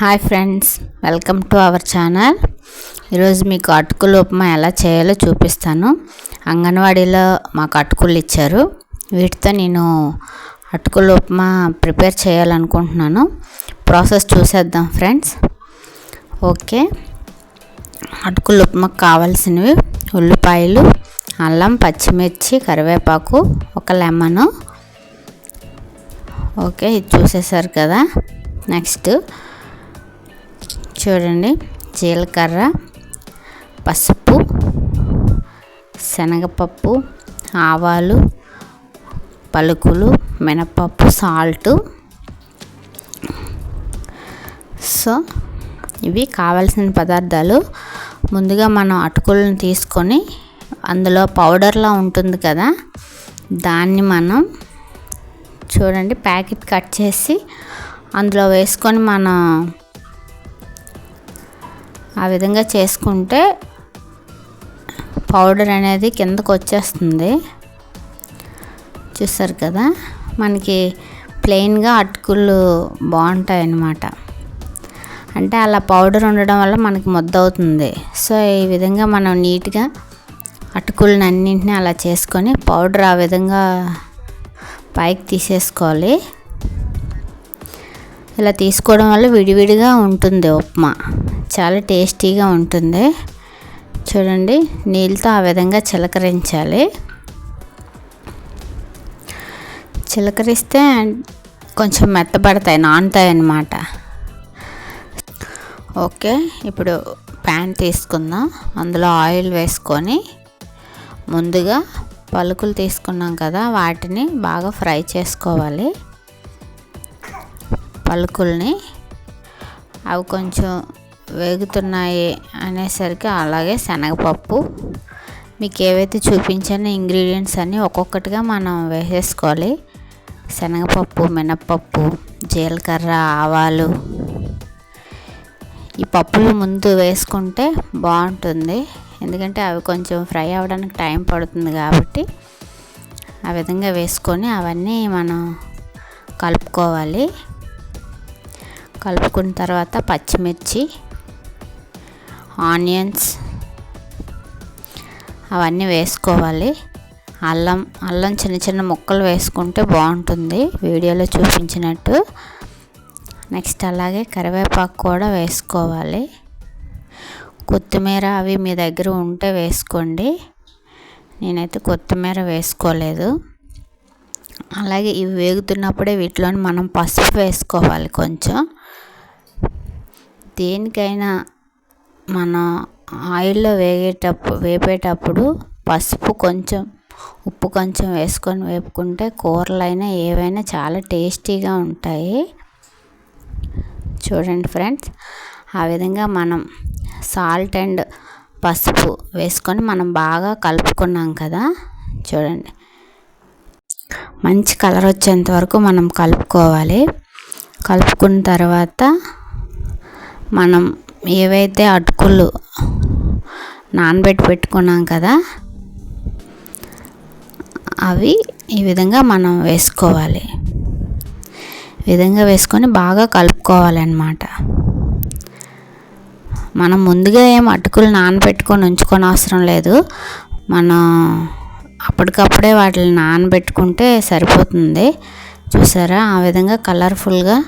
Hi friends welcome to our channel. ఈరోజు మీకు అటుకులు ఉప్మా ఎలా చేయాలో చూపిస్తాను. అంగన్వాడీలో మాకు అటుకులు ఇచ్చారు. వీటితో నేను అటుకులు ఉప్మా ప్రిపేర్ చేయాలనుకుంటున్నాను. ప్రాసెస్ చూసేద్దాం ఫ్రెండ్స్. ఓకే. అటుకులు ఉప్మాకు కావాల్సినవి ఉల్లిపాయలు అల్లం పచ్చిమిర్చి కరివేపాకు ఒక లెమను. ఓకే ఇది చూసేసారు కదా. నెక్స్ట్ చూడండి. జీలకర్ర పసుపు శనగపప్పు ఆవాలు పలుకులు మినపప్పు సాల్టు. సో ఇవి కావలసిన పదార్థాలు. ముందుగా మనం అటుకులను తీసుకొని అందులో పౌడర్లా ఉంటుంది కదా దాన్ని మనం చూడండి ప్యాకెట్ కట్ చేసి అందులో వేసుకొని మనం ఆ విధంగా చేసుకుంటే పౌడర్ అనేది కిందకు వచ్చేస్తుంది. చూసారు కదా? మనకి ప్లెయిన్గా అటుకులు బాగుంటాయి అన్నమాట అంటే అలా పౌడర్ ఉండడం వల్ల మనకి ముద్ద అవుతుంది సో ఈ విధంగా మనం నీట్గా అటుకులను అన్నింటినీ అలా చేసుకొని పౌడర్ ఆ విధంగా పైకి తీసేసుకోవాలి. ఇలా తీసుకోవడం వల్ల విడివిడిగా ఉంటుంది ఉప్మా. చాలా టేస్టీగా ఉంటుంది. చూడండి నీళ్ళతో ఆ విధంగా చిలకరించాలి. చిలకరిస్తే కొంచెం మెత్తబడతాయి నానుతాయి అన్నమాట ఓకే ఇప్పుడు ప్యాన్ తీసుకుందాం. అందులో ఆయిల్ వేసుకొని ముందుగా పలుకులు తీసుకున్నాం కదా వాటిని బాగా ఫ్రై చేసుకోవాలి. పలుకుల్ని అవి కొంచెం వేగుతున్నాయి అనేసరికి అలాగే శనగపప్పు. మీకు ఏవైతే చూపించానో ఇంగ్రీడియంట్స్ అన్నీ ఒక్కొక్కటిగా మనం వేసేసుకోవాలి. శనగపప్పు మినప్పప్పు జీలకర్ర ఆవాలు. ఈ పప్పులు ముందు వేసుకుంటే బాగుంటుంది. ఎందుకంటే అవి కొంచెం ఫ్రై అవ్వడానికి టైం పడుతుంది కాబట్టి ఆ విధంగా వేసుకొని అవన్నీ మనం కలుపుకోవాలి. కలుపుకున్న తర్వాత పచ్చిమిర్చి ఆనియన్స్ అవన్నీ వేసుకోవాలి. అల్లం అల్లం చిన్న చిన్న ముక్కలు వేసుకుంటే బాగుంటుంది. వీడియోలో చూపించినట్టు. నెక్స్ట్ అలాగే కరివేపాకు కూడా వేసుకోవాలి. కొత్తిమీర అవి మీ దగ్గర ఉంటే వేసుకోండి. నేనైతే కొత్తిమీర వేసుకోలేదు. అలాగే ఇవి వేగుతున్నప్పుడే వీటిలో మనం పసుపు వేసుకోవాలి కొంచెం. దేనికైనా మనం ఆయిల్లో వేగేటప్పుడు వేపేటప్పుడు పసుపు కొంచెం ఉప్పు కొంచెం వేసుకొని వేపుకుంటే కూరలైనా ఏవైనా చాలా టేస్టీగా ఉంటాయి. చూడండి ఫ్రెండ్స్ ఆ విధంగా మనం సాల్ట్ అండ్ పసుపు వేసుకొని మనం బాగా కలుపుకున్నాం కదా. చూడండి. మంచి కలర్ వచ్చేంత వరకు మనం కలుపుకోవాలి. కలుపుకున్న తర్వాత మనం ఏవైతే అటుకులు నానబెట్టి పెట్టుకున్నాం కదా అవి ఈ విధంగా మనం వేసుకోవాలి. ఈ విధంగా వేసుకొని బాగా కలుపుకోవాలన్నమాట. మనం ముందుగా ఏం అటుకులు నానబెట్టుకొని ఉంచుకొని అవసరం లేదు. మనం అప్పటికప్పుడే వాటిని నానబెట్టుకుంటే సరిపోతుంది. చూసారా? ఆ విధంగా కలర్ఫుల్గా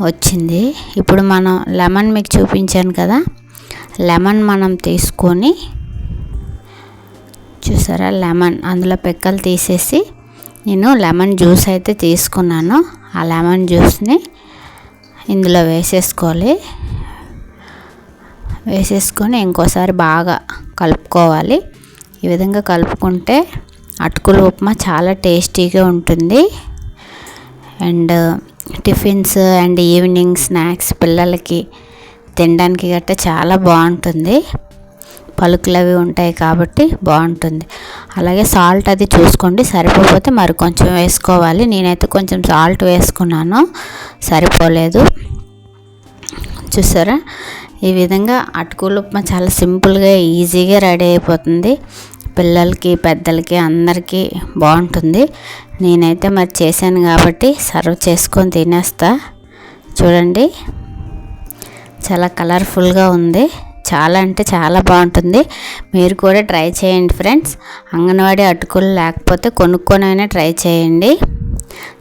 వచ్చింది. ఇప్పుడు మనం లెమన్ మీకు చూపించాను కదా? లెమన్ మనం తీసుకొని చూసారా? లెమన్ అందులో పెక్కలు తీసేసి నేను లెమన్ జ్యూస్ అయితే తీసుకున్నాను. ఆ లెమన్ జ్యూస్ని ఇందులో వేసేసుకోవాలి. వేసేసుకొని ఇంకోసారి బాగా కలుపుకోవాలి. ఈ విధంగా కలుపుకుంటే అటుకుల ఉప్మా చాలా టేస్టీగా ఉంటుంది. And tiffins and evening snacks పిల్లలకి తినడానికి గట్టా చాలా బాగుంటుంది. పలుకులు అవి ఉంటాయి కాబట్టి బాగుంటుంది. అలాగే సాల్ట్ అది చూసుకోండి సరిపోతే మరి కొంచెం వేసుకోవాలి. నేనైతే కొంచెం సాల్ట్ వేసుకున్నాను సరిపోలేదు. చూసారా? ఈ విధంగా అటుకులు ఉప్మా చాలా సింపుల్గా ఈజీగా రెడీ అయిపోతుంది. పిల్లలకి పెద్దలకి అందరికీ బాగుంటుంది. నేనైతే మరి చేశాను కాబట్టి సర్వ్ చేసుకొని తినేస్తా. చూడండి. చాలా కలర్ఫుల్గా ఉంది. చాలా అంటే చాలా బాగుంటుంది. మీరు కూడా ట్రై చేయండి ఫ్రెండ్స్. అంగన్వాడీ అటుకులు లేకపోతే కొనుక్కొనైనా ట్రై చేయండి.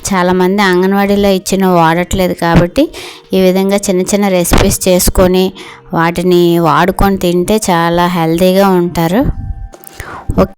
చాలామంది అంగన్వాడీలో ఇచ్చిన వాడట్లేదు కాబట్టి ఈ విధంగా చిన్న చిన్న రెసిపీస్ చేసుకొని వాటిని వాడుకొని తింటే చాలా హెల్తీగా ఉంటారు. ఓకే